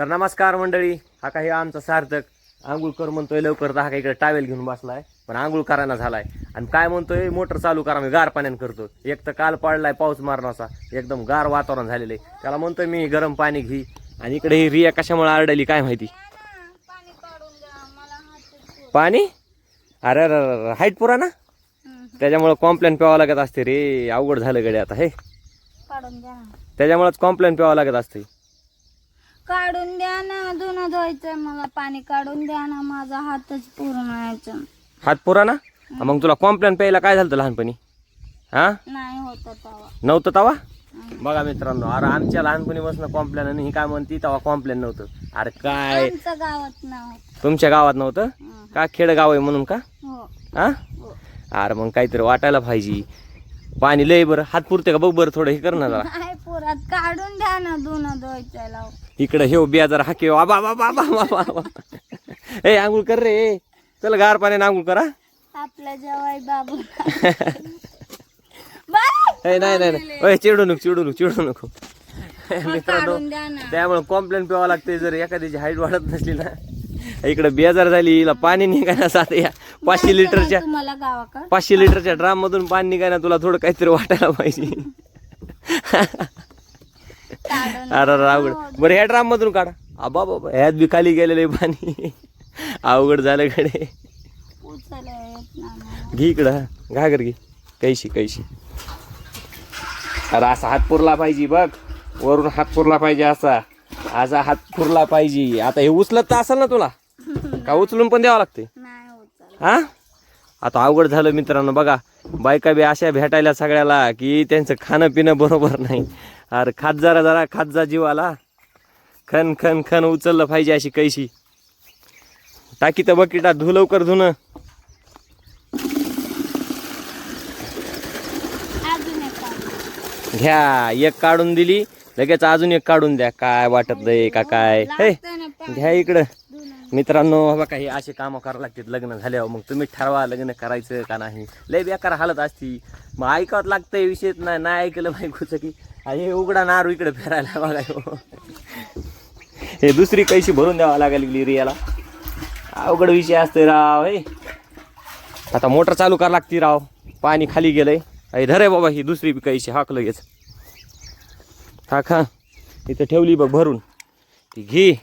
तर नमस्कार मंडळी हा काही आमचा सार्थक. आंघोळ कर म्हणतोय लवकर तर हा काही इकडे टावेल घेऊन बसलाय. पण आंघोळ करायला झालाय. आणि काय म्हणतोय मोटर चालू करा मी गार पाण्यानं करतो. एक तर काल पडलाय पाऊस मारणाचा एकदम गार वातावरण झालेलं आहे. त्याला म्हणतोय मी गरम पाणी घे. आणि इकडे ही रिया कशामुळे आरडली काय माहिती? पाणी? अरे अरे हाईट पुरा ना? त्याच्यामुळे कॉम्प्लेन प्यावं लागत असते रे. अवघड झालं गडे आता हे. त्याच्यामुळेच कॉम्प्लेन प्यावं लागत असते. काढून द्या ना धुणं धुवायचंय मला. पाणी काढून द्या ना माझा हातच पूर्ण यायचं हात पुरा ना? मग तुला कॉम्प्लेन प्यायला काय झालं होतं लहानपणी? हा? नाही होत नव्हतं तवा? बघा मित्रांनो अरे आमच्या लहानपणी बसणं कॉम्प्लेन आणि ही काय म्हणती तेव्हा कॉम्प्लेन नव्हतं. अरे काय? आमचं गावात नाव तुमच्या गावात नव्हतं. का खेड गाव आहे म्हणून का? हो. हा? हो. अरे मग काहीतरी वाटायला पाहिजे. पाणी लय बरं. हात पुरते का? बघ बरं थोडं हे कर ना जरा. नाही पुरात. काढून द्या ना लाव इकडे हे बिया जरा. हाके बाबा बाबा बाबा बाबा ए आंघोळ कर रे. चल गार पाण्याने आंघोळ करा. आपल्या जवाई बाबू! ए नाही नाही नाही. ओय, चिडू नको चिडू नको चिडू नको. मित्रांनो काढून द्या ना. त्यामुळे कॉम्प्लेन प्यावं लागते जर एखाद्याची हाईट वाढत नसली ना. इकडे बेजार झाली हिला पाणी निघायला साथ या. पाचशे लिटरच्या तुम्हाला गावाकड पाचशे लिटरच्या ड्राम मधून पाणी निघायला तुला थोडं काहीतरी वाटायला पाहिजे. अरे अवघड. बरं ह्या ड्राम मधून काढा. आबा बाबा ह्यात बी खाली गेलेलं आहे पाणी. अवघड झालं कडे. घे इकडं. घागर घे. कैशी कैशी. अरे असा हात पुरला पाहिजे बघ. वरून हात पुरला पाहिजे असा. असा हात पुरला पाहिजे. आता हे उचलत तर असेल ना तुला? का उचलून पण द्यावं लागते? हा? आता अवघड झालं मित्रांनो बघा. बायका बी अशा भेटायला सगळ्याला की त्यांचं खाणं पिणं बरोबर नाही. अरे खात जरा जरा खात जा जीवाला. खन खन खन उचललं पाहिजे अशी कैशी. टाकी तर बकिटा धु लवकर धुणं. काढून. घ्या एक काढून दिली. लगेच अजून एक काढून द्या. काय वाटत नाही का काय? हे घ्या इकडं. मित्रांनो बघा हे असे कामं करावं लागतात. लग्न झाल्यावर मग तुम्ही ठरवा लग्न करायचं का नाही. लय बेकार हालत असती. मग ऐकावं लागतंय विषयच नाही. नाही ऐकलं बायकोचं की. अरे हे उघडा नारू इकडे फिरायला बघा. हे दुसरी कैशी भरून द्यावा लागेल रियाला. अवघड विषय असते राव हे. आता मोटर चालू करावं लागती राव. पाणी खाली गेलंय. अरे धरे बाबा ही दुसरी बी कैशी हाकलं लगेच. टाका इथं ठेवली बघ भरून. ती घे.